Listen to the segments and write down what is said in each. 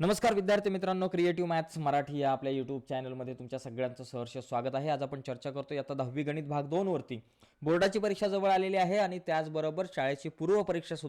नमस्कार विद्यार्थी मित्रांनो क्रिएटिव्ह मॅथ्स मराठी या आपल्या यूट्यूब चॅनलमध्ये तुमच्या सगळ्यांचं सहर्ष स्वागत आहे. आज आपण चर्चा करतो आता दहावी गणित भाग दोनवरती बोर्डाची परीक्षा जवळ आलेली आहे आणि त्याचबरोबर शाळेची पूर्व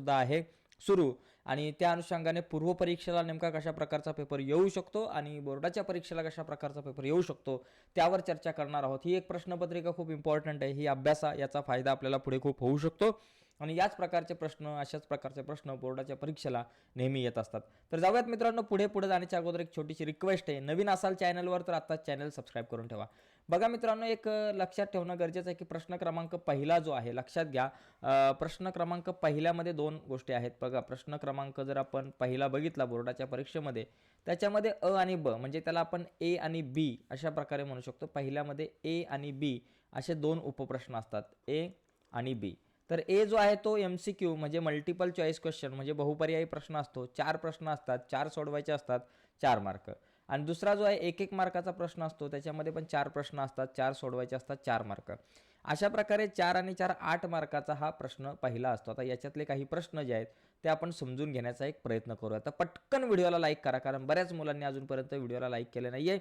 आहे सुरू. आणि त्या अनुषंगाने पूर्व परीक्षेला नेमका कशा प्रकारचा पेपर येऊ शकतो आणि बोर्डाच्या परीक्षेला कशा प्रकारचा पेपर येऊ शकतो त्यावर चर्चा करणार आहोत. ही एक प्रश्नपत्रिका खूप इम्पॉर्टंट आहे. ही अभ्यासा याचा फायदा आपल्याला पुढे खूप होऊ शकतो. आणि याच प्रकारचे प्रश्न अशाच प्रकारचे प्रश्न बोर्डाच्या परीक्षेला नेहमी येत असतात. तर जाऊयात मित्रांनो पुढे पुढे जाण्याच्या अगोदर एक छोटीशी रिक्वेस्ट आहे. नवीन असाल चॅनलवर तर आत्ताच चॅनल सबस्क्राईब करून ठेवा. बघा मित्रांनो एक लक्षात ठेवणं गरजेचं आहे की प्रश्न क्रमांक पहिला जो आहे लक्षात घ्या प्रश्न क्रमांक पहिल्यामध्ये दोन गोष्टी आहेत. बघा प्रश्न क्रमांक जर आपण पहिला बघितला बोर्डाच्या परीक्षेमध्ये त्याच्यामध्ये अ आणि ब म्हणजे त्याला आपण ए आणि बी अशा प्रकारे म्हणू शकतो. पहिल्यामध्ये ए आणि बी असे दोन उपप्रश्न असतात. ए आणि बी. तर ए जो आहे तो एम सी क्यू म्हणजे मल्टिपल चॉईस क्वेश्चन म्हणजे बहुपर्यायी प्रश्न असतो. चार प्रश्न असतात चार सोडवायचे असतात चार मार्क आणि दुसरा जो आहे एक एक मार्काचा प्रश्न असतो त्याच्यामध्ये पण चार प्रश्न असतात चार सोडवायचे असतात चार मार्क अशा प्रकारे चार आणि चार आठ मार्काचा हा प्रश्न पहिला असतो. आता याच्यातले काही प्रश्न जे आहेत ते आपण समजून घेण्याचा एक प्रयत्न करूया. तर पटकन व्हिडिओला लाईक करा कारण बऱ्याच मुलांनी अजूनपर्यंत व्हिडिओला लाईक केले नाही आहे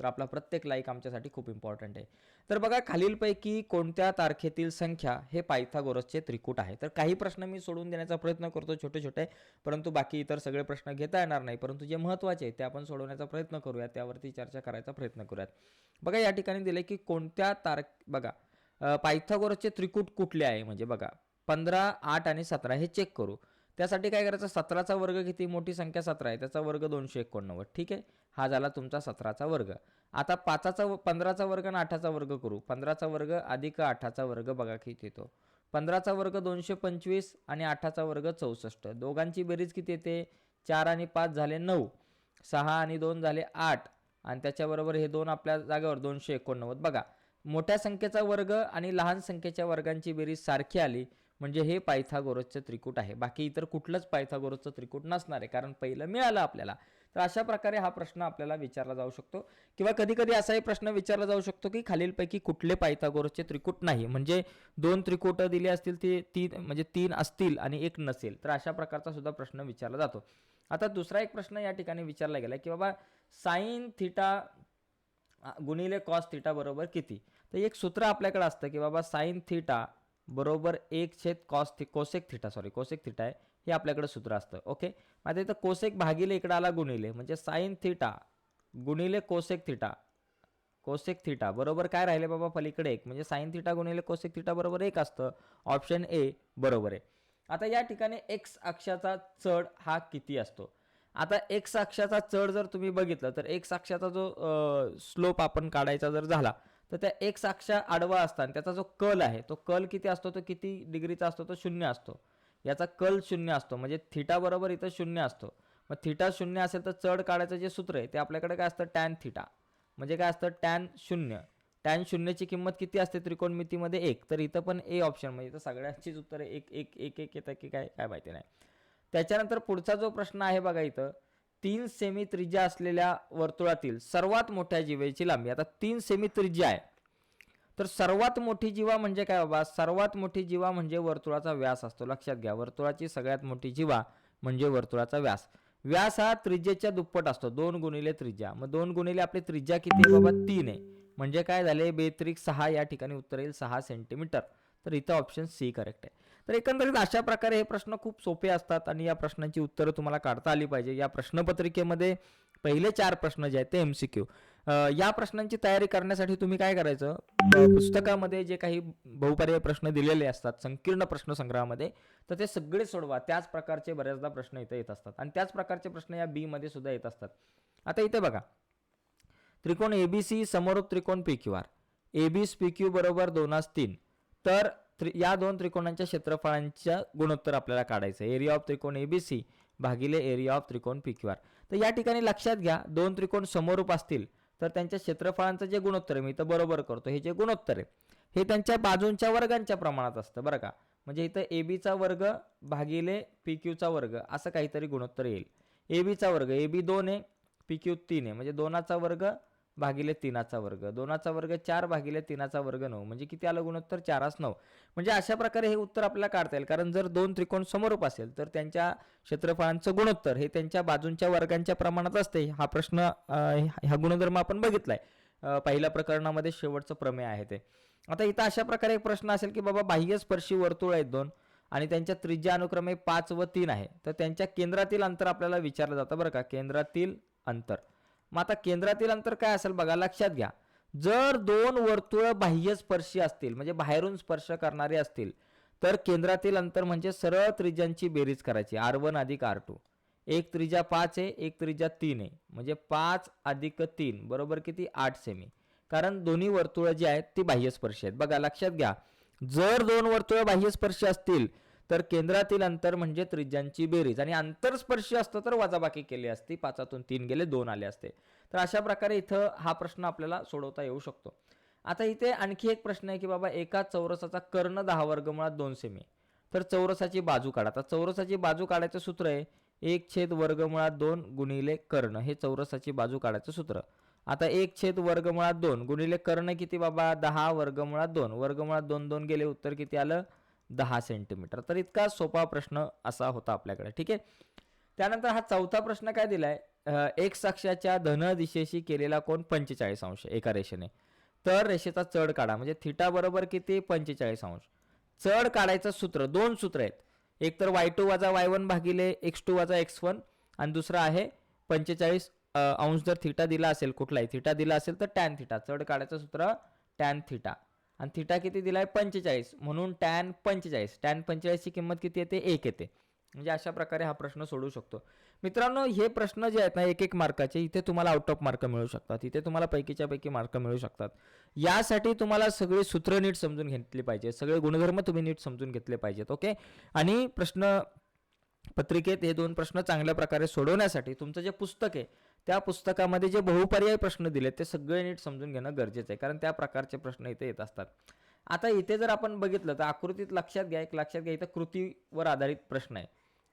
तर आपला प्रत्येक लाईक आमच्यासाठी खूप इम्पॉर्टंट आहे. तर बघा खालीलपैकी कोणत्या तारखेतील संख्या हे पायथागोरसचे त्रिकूट आहे? तर काही प्रश्न मी सोडून देण्याचा प्रयत्न करतो छोटे छोटे परंतु बाकी इतर सगळे प्रश्न घेता येणार नाही. परंतु जे महत्त्वाचे आहे ते आपण सोडवण्याचा प्रयत्न करूया त्यावरती चर्चा करायचा प्रयत्न करूयात. बघा या ठिकाणी दिले की कोणत्या तारख बघा पायथागोरसचे त्रिकूट कुठले आहे? म्हणजे बघा पंधरा आठ आणि सतरा हे चेक करू. त्यासाठी काय करायचं? सतराचा वर्ग किती? मोठी संख्या सतरा आहे. त्याचा वर्ग दोनशे एकोणनव्वद. ठीक आहे? हा झाला तुमचा सतराचा वर्ग. आता पाचाचा व- पंधराचा वर्ग आणि आठाचा वर्ग करू. पंधराचा वर्ग अधिक आठाचा वर्ग बघा किती येतो. पंधराचा वर्ग दोनशे पंचवीस आणि आठाचा वर्ग चौसष्ट. दोघांची बेरीज किती येते? चार आणि पाच झाले नऊ. सहा आणि दोन झाले आठ. आणि त्याच्याबरोबर हे दोन आपल्या जागेवर दोनशे एकोणनव्वद. बघा मोठ्या संख्येचा वर्ग आणि लहान संख्येच्या वर्गांची बेरीज सारखी आली. म्हणजे हे पायथागोरसचं त्रिकूट आहे. बाकी इतर कुठलंच पायथागोरसचं त्रिकूट नसणार आहे. कारण पहिलं मिळालं आपल्याला. तर अशा प्रकारे हा प्रश्न आपल्याला विचारला जाऊ शकतो. किंवा कधीकधी असाही प्रश्न विचारला जाऊ शकतो की खालीलपैकी कुठले पायथागोरसचे त्रिकूट नाही. म्हणजे दोन त्रिकूट दिली असतील ते तीन म्हणजे तीन असतील आणि एक नसेल. तर अशा प्रकारचा सुद्धा प्रश्न विचारला जातो. आता दुसरा एक प्रश्न या ठिकाणी विचारला गेला की बाबा साईन थिटा गुणिले कॉस थिटा बरोबर किती? तर एक सूत्र आपल्याकडे असतं की बाबा साईन थिटा बरोबर एक छेद cos theta cosec theta sorry cosec theta आहे. हे आपल्याकडे सूत्र असतं ओके आता इथं कोसेक भागिले इकडं आला गुणिले म्हणजे साईन थिटा गुणिले कोसेक थिटा कोसेक थिटा बरोबर काय राहिले बाबा पलीकडे एक? म्हणजे साईन थिटा गुणिले कोसेक थिटा बरोबर एक असतं. ऑप्शन ए बरोबर आहे. आता या ठिकाणी एक्स अक्षाचा चढ हा किती असतो? आता एक्स अक्षाचा चढ जर तुम्ही बघितलं तर एक्स अक्षाचा जो स्लोप आपण काढायचा जर झाला तर त्या एक्स अक्षा आडवा असताना त्याचा जो कल आहे तो कल किती असतो तो किती डिग्रीचा असतो तो शून्य असतो. याचा कल शून्य असतो म्हणजे थिटा बरोबर इथं शून्य असतो. मग थिटा शून्य असेल तर चढ काढायचं जे सूत्र आहे ते आपल्याकडे काय असतं? Tan theta. म्हणजे काय असतं? टॅन शून्य. टॅन शून्यची किंमत किती असते त्रिकोणमितीमध्ये? एक. तर इथं पण ए ऑप्शन म्हणजे इथं सगळ्यांचीच उत्तरं एक एक एक एक येतं की काय? काय माहिती नाही. त्याच्यानंतर पुढचा जो प्रश्न आहे बघा इथं तीन सेमी त्रिज्या असलेल्या वर्तुळातील सर्वात मोठ्या जीवेची लांबी. आता तीन सेमी त्रिज्या आहे. तर सर्वात मोठी जीवा म्हणजे काय बाबा? सर्वात मोठी जीवा म्हणजे वर्तुळाचा व्यास असतो. लक्षात घ्या वर्तुळाची सगळ्यात मोठी जीवा म्हणजे वर्तुळाचा व्यास. व्यास हा त्रिज्येच्या दुप्पट असतो दोन गुणिले त्रिज्या. मग दोन गुणिले आपली त्रिज्या किती आहे बाबा? तीन आहे. म्हणजे काय झाले? बेत्रिक सहा या ठिकाणी उत्तर येईल सहा सेंटीमीटर तर इथं ऑप्शन सी करेक्ट आहे. तर एकंदरीत अशा प्रकारे हे प्रश्न खूप सोपे असतात आणि या प्रश्नांची उत्तरं तुम्हाला काढता आली पाहिजे. या प्रश्नपत्रिकेमध्ये पहिले चार प्रश्न जे आहेत ते एम सी क्यू या प्रश्नांची तयारी करण्यासाठी तुम्ही काय करायचं? पुस्तकामध्ये जे काही बहुपर्याय प्रश्न दिलेले असतात संकीर्ण प्रश्न संग्रहामध्ये तर ते सगळे सोडवा. त्याच प्रकारचे बऱ्याचदा प्रश्न इथे येत असतात. आणि त्याच प्रकारचे प्रश्न या बी मध्ये सुद्धा येत असतात. आता इथे बघा. त्रिकोण एबीसी समोर त्रिकोण P Q R A B P Q बरोबर दोनास तीन. तर त्रि या दोन त्रिकोणांच्या क्षेत्रफळांच्या गुणोत्तर आपल्याला काढायचं आहे. एरिया ऑफ त्रिकोण सी भागिले एरिया ऑफ त्रिकोण पी क्यू आर तर या ठिकाणी लक्षात घ्या दोन त्रिकोण समोरूप असतील तर त्यांच्या क्षेत्रफळांचं जे गुणोत्तर आहे मी तर बरोबर करतो हे जे गुणोत्तर आहे हे त्यांच्या बाजूंच्या वर्गांच्या प्रमाणात असतं बरं का. म्हणजे इथं ए बीचा वर्ग भागिले पी क्यूचा वर्ग असं काहीतरी गुणोत्तर येईल. ए बीचा वर्ग ए बी दोन आहे पी क्यू तीन आहे. म्हणजे दोनाचा वर्ग भागिले तीनाचा वर्ग. दोनाचा वर्ग चार भागिले तीनाचा वर्ग नऊ. म्हणजे किती आलं गुणोत्तर? चारास नऊ. म्हणजे अशा प्रकारे हे उत्तर आपल्याला काढता येईल. कारण जर दोन त्रिकोण समरूप असेल तर त्यांच्या क्षेत्रफळांचं गुणोत्तर हे त्यांच्या बाजूंच्या वर्गांच्या प्रमाणात असते. हा प्रश्न हा गुणधर्म आपण बघितलाय. आहे पहिल्या प्रकरणामध्ये शेवटचं प्रमेय आहे ते. आता इथं अशा प्रकारे एक प्रश्न असेल की बाबा बाह्य स्पर्शी वर्तुळ आहेत दोन आणि त्यांच्या त्रिज्या अनुक्रमे पाच व तीन आहे. तर त्यांच्या केंद्रातील अंतर आपल्याला विचारलं जातं बरं का? केंद्रातील अंतर. मग आता केंद्रातील अंतर काय असेल बघा लक्षात घ्या. जर दोन वर्तुळ बाह्य स्पर्शी असतील म्हणजे बाहेरून स्पर्श करणारे असतील तर केंद्रातील अंतर म्हणजे सरळ त्रिज्यांची बेरीज करायची. आर वन अधिक आर टू. एक त्रिजा पाच आहे एक त्रिजा तीन आहे. म्हणजे पाच अधिक तीन बरोबर किती? आठ सेमी कारण दोन्ही वर्तुळं जी आहेत ती बाह्यस्पर्शी आहेत. बघा लक्षात घ्या. जर दोन वर्तुळ बाह्यस्पर्शी असतील तर केंद्रातील अंतर म्हणजे त्रिज्यांची बेरीज. आणि अंतरस्पर्शी असतं तर वजाबाकी केली असती पाचातून तीन गेले दोन आले असते. तर अशा प्रकारे इथं हा प्रश्न आपल्याला सोडवता येऊ शकतो. आता इथे आणखी एक प्रश्न आहे की बाबा एका चौरसाचा कर्ण दहा वर्गमुळात दोन सेमी. तर चौरसाची बाजू काढा. आता चौरसाची बाजू काढायचं सूत्र आहे एक छेद वर्गमुळात दोन गुणिले कर्ण. हे चौरसाची बाजू काढायचं सूत्र. आता एक छेद वर्गमुळात दोन गुणिले कर्ण किती बाबा? दहा वर्गमुळात दोन. वर्गमुळात दोन दोन गेले उत्तर किती आलं? दहा सेंटीमीटर. तर इतका सोपा प्रश्न असा होता आपल्याकडे. ठीक आहे? त्यानंतर हा चौथा प्रश्न काय दिलाय? एक साक्षाच्या धन दिशेशी केलेला कोण पंचेचाळीस अंश एका रेषेने. तर रेषेचा चढ काढा म्हणजे थिटा बरोबर किती? पंचेचाळीस अंश. चढ काढायचं सूत्र दोन सूत्र आहेत. एक तर वाय टू वजा वाय वन भागिले एक्स टू वजा एक्स वन आणि दुसरं आहे पंचेचाळीस अंश जर थिटा दिला असेल कुठलाही थिटा दिला असेल तर टॅन थिटा चढ काढायचं सूत्र टॅन थिटा आणि थिटा किती दिला आहे पंचेचाळीस. म्हणून टॅन पंचेचाळीस. टॅन पंचेचाळीसची किंमत किती येते? एक येते. म्हणजे अशा प्रकारे हा प्रश्न सोडू शकतो. मित्रांनो हे प्रश्न जे आहेत ना एक एक मार्काचे इथे तुम्हाला आउट ऑफ मार्क मिळू शकतात. इथे तुम्हाला पैकीच्या पैकी मार्क मिळू शकतात. यासाठी तुम्हाला सगळे सूत्र नीट समजून घेतली पाहिजे सगळे गुणधर्म तुम्ही नीट समजून घेतले पाहिजेत ओके? आणि प्रश्न पत्रिकेत हे दोन प्रश्न चांगल्या प्रकारे सोडवण्यासाठी तुमचं जे पुस्तक आहे त्या पुस्तकामध्ये जे बहुपर्याय प्रश्न दिले ते सगळे नीट समजून घेणं गरजेचं आहे. कारण त्या प्रकारचे प्रश्न इथे येत असतात. आता इथे जर आपण बघितलं तर आकृतीत लक्षात घ्या. एक लक्षात घ्या इथं कृतीवर आधारित प्रश्न आहे.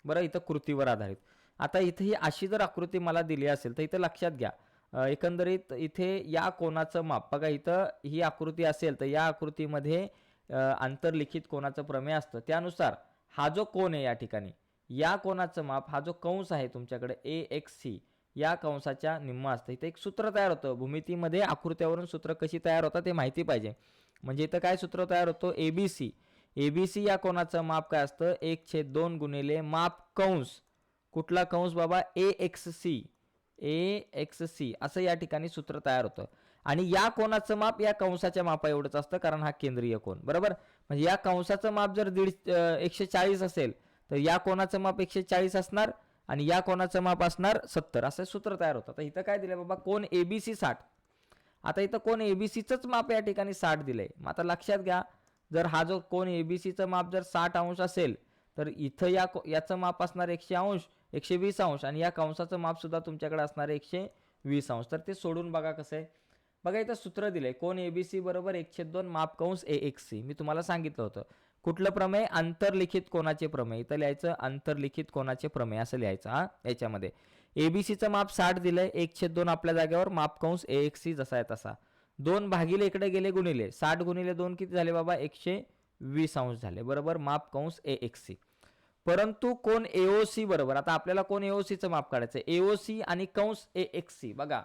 बरं इथं कृतीवर आधारित. आता इथे ही अशी जर आकृती मला दिली असेल तर इथं लक्षात घ्या. एकंदरीत इथे या कोणाचं माप बघा इथं ही आकृती असेल तर या आकृतीमध्ये आंतरलिखित कोणाचं प्रमेय असतं. त्यानुसार हा जो कोण आहे या ठिकाणी या कोणाचं माप हा जो कंस आहे तुमच्याकडे ए एक्स सी या कंसाच्या निम्मा असतं इथं एक सूत्र तयार होतं. भूमितीमध्ये आकृत्यावरून सूत्र कशी तयार होतात ते माहिती पाहिजे. म्हणजे इथं काय सूत्र तयार होतं? ए बी सी ए बी सी या कोणाचं माप काय असतं? एक छेद दोन गुणिले माप कंस. कुठला कंस बाबा? A X C. A X C. असं या ठिकाणी सूत्र तयार होतं. आणि या कोणाचं माप या कंसाच्या मापा एवढंच असतं कारण हा केंद्रीय कोण बरोबर? म्हणजे या कंसाचं माप जर दीड एकशे चाळीस असेल तर या कोणाचं माप एकशे चाळीस असणार. आणि या कोणाचं माप असणार? सत्तर. असं सूत्र तयार होतं. आता इथं काय दिलं बाबा? कोण ए बी सी साठ. आता इथं कोण ए बी सीचंच माप या ठिकाणी साठ दिलंय. मग आता लक्षात घ्या जर हा जो कोण ए बी सीचं माप जर साठ अंश असेल तर इथं या को- याचं माप असणार एकशे अंश एकशे वीस अंश आणि या कंसाचं माप सुद्धा तुमच्याकडे असणार एकशे वीस अंश. तर ते सोडून बघा कसं आहे. बघा इथं सूत्र दिलंय. कोण ए बी सी बरोबर एकशे दोन माप कंस ए एक्स सी मी तुम्हाला सांगितलं होतं. कुठलं प्रमेय? आंतरलिखित कोणाचे प्रमेय? इथं लिहायचं आंतरलिखित कोणाचे प्रमेय असं लिहायचं हा याच्यामध्ये. एबीसीचं माप साठ दिलंय एकशे दोन आपल्या जागेवर माप कंस ए एक्सी सी जसा आहे तसा. दोन भागिले इकडे गेले गुणिले. साठ गुणिले दोन किती झाले बाबा? एकशे वीस अंश झाले बरोबर? माप कंस ए एक्सी सी. परंतु कोण एओसी बरोबर? आता आपल्याला कोण एओसीचं माप काढायचं एओसी आणि कंस ए एक्सी सी. बघा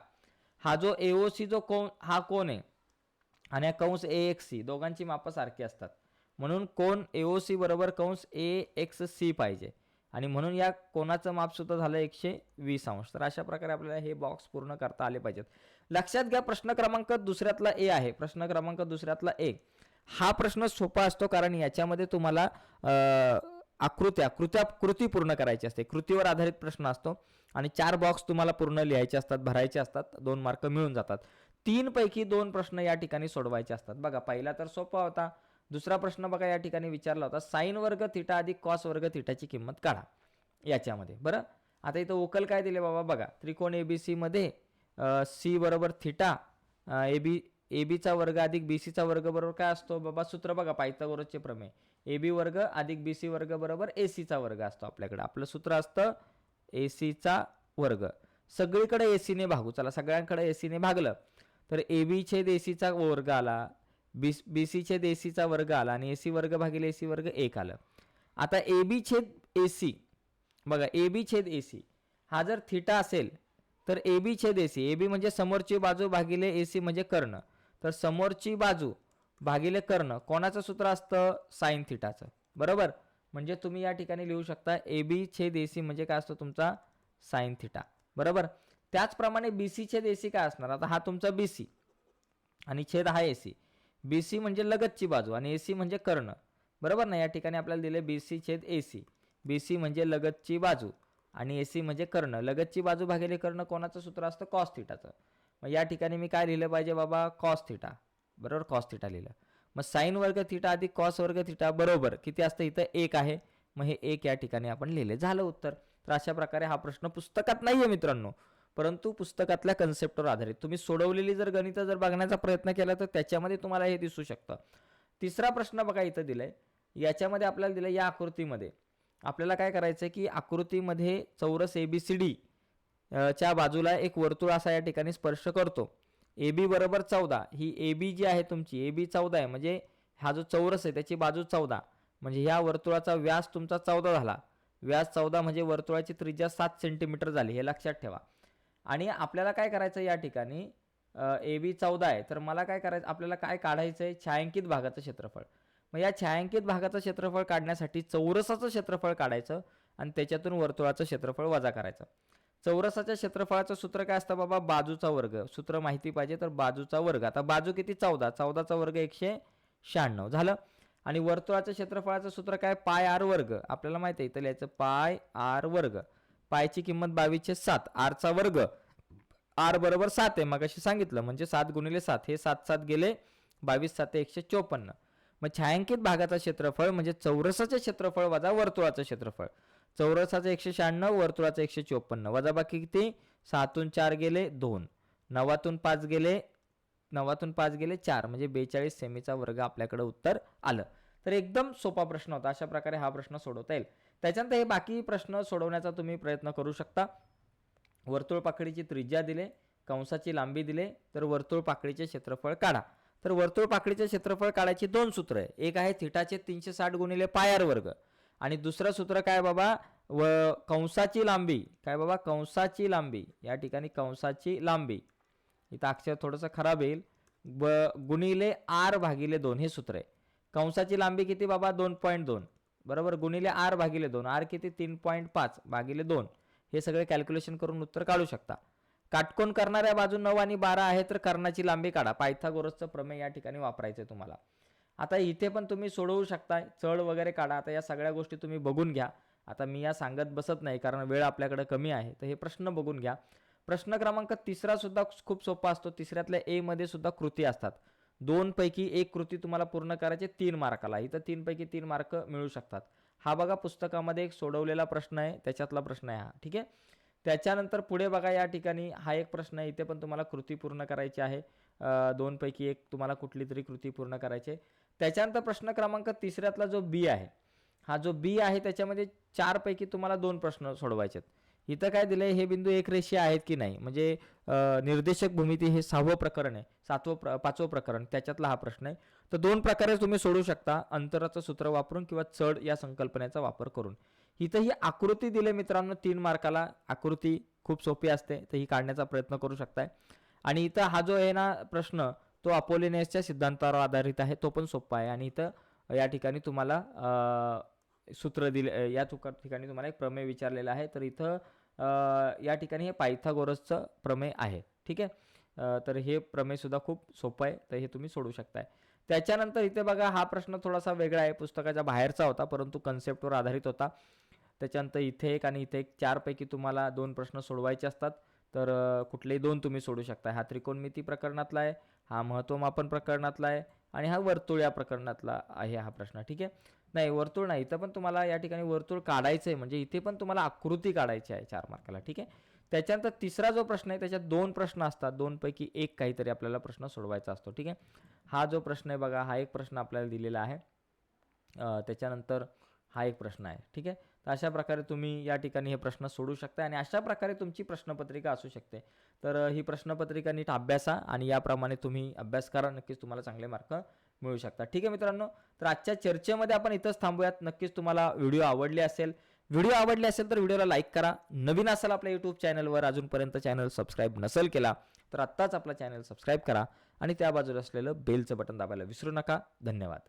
हा जो एओसी जो कोण हा कोण आहे? आणि हा कंस ए एक्सी सी दोघांची मापं सारखी असतात. म्हणून कोण ए ओ सी बरोबर कंस ए एक्स सी पाहिजे. आणि म्हणून या कोणाचं मापसुद्धा झालं एकशे वीस अंश. तर अशा प्रकारे आपल्याला हे बॉक्स पूर्ण करता आले पाहिजेत. लक्षात घ्या प्रश्न क्रमांक दुसऱ्यातला ए आहे. प्रश्न क्रमांक दुसऱ्यातला ए हा प्रश्न सोपा असतो कारण याच्यामध्ये तुम्हाला आकृत्या कृत्या कृती पूर्ण करायची असते. कृतीवर आधारित प्रश्न असतो. आणि चार बॉक्स तुम्हाला पूर्ण लिहायचे असतात भरायचे असतात दोन मार्क मिळून जातात. तीन पैकी दोन प्रश्न या ठिकाणी सोडवायचे असतात. बघा पहिला तर सोपा होता. दुसरा प्रश्न बघा या ठिकाणी विचारला होता. साईन वर्ग थिटा अधिक कॉस वर्ग थिटाची किंमत काढा. याच्यामध्ये. बरं? आता इथं ओकल काय दिले बाबा? बघा. त्रिकोण ए बी सीमध्ये सी बरोबर थिटा ए बी ए बीचा वर्ग अधिक बी सीचा वर्ग बरोबर काय असतो? बाबा सूत्र बघा पायथागोरसचे प्रमेय. ए बी वर्ग अधिक बी सी वर्ग बरोबर ए सीचा वर्ग असतो आपल्याकडे. आपलं सूत्र असतं ए सीचा वर्ग. सगळीकडे ए सीने भागू. चला सगळ्यांकडे ए सीने भागलं. तर ए बी छेद ए सीचा वर्ग आला. बी बी सी छेद ए सीचा वर्ग आला आणि ए सी वर्ग भागिले ए सी वर्ग एक आलं. आता ए बी छेद ए सी बघा ए बी छेद ए सी हा जर थिटा असेल तर ए बी छेद ए सी ए बी म्हणजे समोरची बाजू भागिले ए सी म्हणजे कर्ण. तर समोरची बाजू भागिले कर्ण कोणाचं सूत्र असतं? साईन थिटाचं बरोबर? म्हणजे तुम्ही या ठिकाणी लिहू शकता ए बी छेद ए सी म्हणजे काय असतो तुमचा? साईन थिटा बरोबर? त्याचप्रमाणे बी सी छेद ए सी काय असणार? आता हा तुमचा बी सी आणि छेद हा ए सी बी सी म्हणजे लगतची बाजू आणि ए सी म्हणजे कर्ण. बरोबर ना? या ठिकाणी आपल्याला दिले बी सी छेद ए सी. बी सी म्हणजे लगतची बाजू आणि ए सी म्हणजे कर्ण. लगतची बाजू भागिले कर्ण कोणाचं सूत्र असतं? कॉस थिटाचं. मग या ठिकाणी मी काय लिहिलं पाहिजे बाबा? Cos theta. बरोबर? कॉस थिटा लिहिलं. मग साईन वर्ग थिटा अधिक कॉस वर्ग थिटा बरोबर किती असतं? इथं एक आहे. मग हे एक या ठिकाणी आपण लिहिले. झालं उत्तर. तर अशा प्रकारे हा प्रश्न पुस्तकात नाही आहे मित्रांनो. परंतु पुस्तकातल्या कन्सेप्टवर आधारित. तुम्ही सोडवलेली जर गणितं जर बघण्याचा प्रयत्न केला तर त्याच्यामध्ये तुम्हाला हे दिसू शकतं. तिसरा प्रश्न बघा इथं दिलाय. याच्यामध्ये आपल्याला दिलं या आकृतीमध्ये. आपल्याला काय करायचं आहे की आकृतीमध्ये चौरस ए बी सी डी च्या बाजूला एक वर्तुळ असा या ठिकाणी स्पर्श करतो. ए बी बरोबर चौदा. ही ए बी जी आहे तुमची ए बी चौदा आहे. म्हणजे हा जो चौरस आहे त्याची बाजू चौदा. म्हणजे ह्या वर्तुळाचा व्यास तुमचा चौदा झाला. व्यास चौदा म्हणजे वर्तुळाची त्रिज्या सात सेंटीमीटर झाली. हे लक्षात ठेवा. आणि आपल्याला काय करायचं या ठिकाणी? ए बी चौदा आहे. तर मला काय करायचं आपल्याला काय काढायचं आहे छायांकित भागाचं क्षेत्रफळ. मग या छायांकित भागाचं क्षेत्रफळ काढण्यासाठी चौरसाचं क्षेत्रफळ काढायचं आणि त्याच्यातून वर्तुळाचं क्षेत्रफळ वजा करायचं. चौरसाच्या क्षेत्रफळाचं सूत्र काय असतं बाबा? बाजूचा वर्ग. सूत्र माहिती पाहिजे तर बाजूचा वर्ग. आता बाजू किती? चौदा. चौदाचा वर्ग एकशे शहाण्णव. झालं? आणि वर्तुळाचं क्षेत्रफळाचं सूत्र काय? पाय आर वर्ग. आपल्याला माहिती आहे इथं लिहायचं पाय आर वर्ग. पायची किंमत बावीसशे सात आरचा वर्ग. आर बरोबर सात आहे मग अशी सांगितलं. म्हणजे सात गुणिले सात हे सात सात गेले बावीस सात एकशे चोपन्न. मग छायांकित भागाचा क्षेत्रफळ म्हणजे चौरसाचे क्षेत्रफळ वजा वर्तुळाचं क्षेत्रफळ. चौरसाचं एकशे शहाण्णव वर्तुळाचं एकशे चोपन्न. वजा बाकी किती? सातून चार गेले दोन. नवातून पाच गेले नवातून पाच गेले चार. म्हणजे बेचाळीस सेमीचा वर्ग आपल्याकडे उत्तर आलं. तर एकदम सोपा प्रश्न होता. अशा प्रकारे हा प्रश्न सोडवता येईल. त्याच्यानंतर हे बाकी प्रश्न सोडवण्याचा तुम्ही प्रयत्न करू शकता. वर्तुळ पाकडीची त्रिज्या दिले कंसाची लांबी दिले तर वर्तुळ पाकडीचे क्षेत्रफळ काढा. तर वर्तुळ पाकडीचे क्षेत्रफळ काढायची दोन सूत्र आहे एक आहे थिटाचे तीनशे साठ गुणिले पायार वर्ग. आणि दुसरं सूत्र काय बाबा? व कंसाची लांबी. काय बाबा? कंसाची लांबी. या ठिकाणी कंसाची लांबी. इथं अक्षर थोडंसं खराब येईल. ब गुणिले आर भागिले दोन हे सूत्र आहे. कंसाची लांबी किती बाबा? दोन पॉईंट दोन. बरोबर? गुणिले आर भागिले दोन. आर किती? तीन पॉईंट पाच भागिले दोन. हे सगळे कॅल्क्युलेशन करून उत्तर काढू शकता. काटकोन करणाऱ्या बाजू नऊ आणि बारा आहे तर कर्णाची लांबी काढा. पायथागोरसचं प्रमेय या ठिकाणी वापरायचं आहे तुम्हाला. आता इथे पण तुम्ही सोडवू शकता. चळ वगैरे काढा. आता या सगळ्या गोष्टी तुम्ही बघून घ्या. आता मी या सांगत बसत नाही कारण वेळ आपल्याकडे कमी आहे. तर हे प्रश्न बघून घ्या. प्रश्न क्रमांक तिसरा सुद्धा खूप सोपा असतो. तिसऱ्यातल्या एमध्ये सुद्धा कृती असतात. दोनपैकी एक कृती तुम्हाला पूर्ण करायची तीन मार्काला. इथं तीनपैकी तीन मार्क मिळू शकतात. हा बघा पुस्तकामध्ये एक सोडवलेला प्रश्न आहे त्याच्यातला प्रश्न आहे हा. ठीक आहे? त्याच्यानंतर पुढे बघा या ठिकाणी हा एक प्रश्न आहे इथे पण तुम्हाला कृती पूर्ण करायची आहे. दोनपैकी एक तुम्हाला कुठली तरी कृती पूर्ण करायची आहे. त्याच्यानंतर प्रश्न क्रमांक तिसऱ्यातला जो बी आहे हा जो बी आहे त्याच्यामध्ये चारपैकी तुम्हाला दोन प्रश्न सोडवायचे आहेत. इथं काय दिलं आहे हे बिंदू एक रेषीय आहेत की नाही? म्हणजे निर्देशक भूमिती हे सहावं प्रकरण आहे सातवं प्र पाचवं प्रकरण त्याच्यातला हा प्रश्न आहे. तर दोन प्रकारे तुम्ही सोडू शकता अंतराचं सूत्र वापरून किंवा चढ या संकल्पनेचा वापर करून. इथं ही आकृती दिले मित्रांनो तीन मार्काला. आकृती खूप सोपी असते तर ही काढण्याचा प्रयत्न करू शकताय. आणि इथं हा जो आहे ना प्रश्न तो अपोलिनेसच्या सिद्धांतावर आधारित आहे तो पण सोपा आहे. आणि इथं या ठिकाणी तुम्हाला सूत्र दिले या तुका ठिकाणी तुम्हाला एक प्रमेय विचारलेला आहे. तर इथं या ठिकाणी हे पायथागोरसचं प्रमेय आहे. ठीक आहे? तर हे प्रमेयसुद्धा खूप सोपं आहे. तर हे तुम्ही सोडू शकताय. त्याच्यानंतर इथे बघा हा प्रश्न थोडासा वेगळा आहे. पुस्तकाच्या बाहेरचा होता परंतु कन्सेप्टवर आधारित होता. त्याच्यानंतर इथे एक आणि इथे एक चारपैकी तुम्हाला दोन प्रश्न सोडवायचे असतात. तर कुठलेही दोन तुम्ही सोडू शकता हा त्रिकोणमिती प्रकरणातला आहे हा महत्त्वमापन प्रकरणातला आहे आणि हा वर्तुळ या प्रकरणातला आहे हा प्रश्न. ठीक आहे? नाही वर्तुळ नाही. इथं पण तुम्हाला या ठिकाणी वर्तुळ काढायचं आहे म्हणजे इथे पण तुम्हाला आकृती काढायची आहे चार मार्काला ठीक आहे? त्याच्यानंतर तिसरा जो प्रश्न आहे त्याच्यात दोन प्रश्न असतात. दोनपैकी एक काहीतरी आपल्याला प्रश्न सोडवायचा असतो ठीक आहे? हा जो प्रश्न आहे बघा हा एक प्रश्न आपल्याला दिलेला आहे. त्याच्यानंतर हा एक प्रश्न आहे ठीक आहे? तर अशा प्रकारे तुम्ही या ठिकाणी हे प्रश्न सोडू शकता आणि अशा प्रकारे तुमची प्रश्नपत्रिका असू शकते. तर ही प्रश्नपत्रिका नीट अभ्यासा आणि याप्रमाणे तुम्ही अभ्यास करा. नक्कीच तुम्हाला चांगले मार्क मिळू शकतात. ठीक आहे मित्रांनो तर आजच्या चर्चेमध्ये आपण इथंच थांबूयात. नक्कीच तुम्हाला व्हिडिओ आवडले असेल व्हिडिओ आवडले असेल तर व्हिडिओला लाईक करा. नवीन असेल आपल्या यूट्यूब चॅनलवर अजूनपर्यंत चॅनल सबस्क्राईब नसेल केला तर आत्ताच आपला चॅनल सबस्क्राईब करा. आणि त्या बाजूला असलेलं बेलचं बटन दाबायला विसरू नका. धन्यवाद.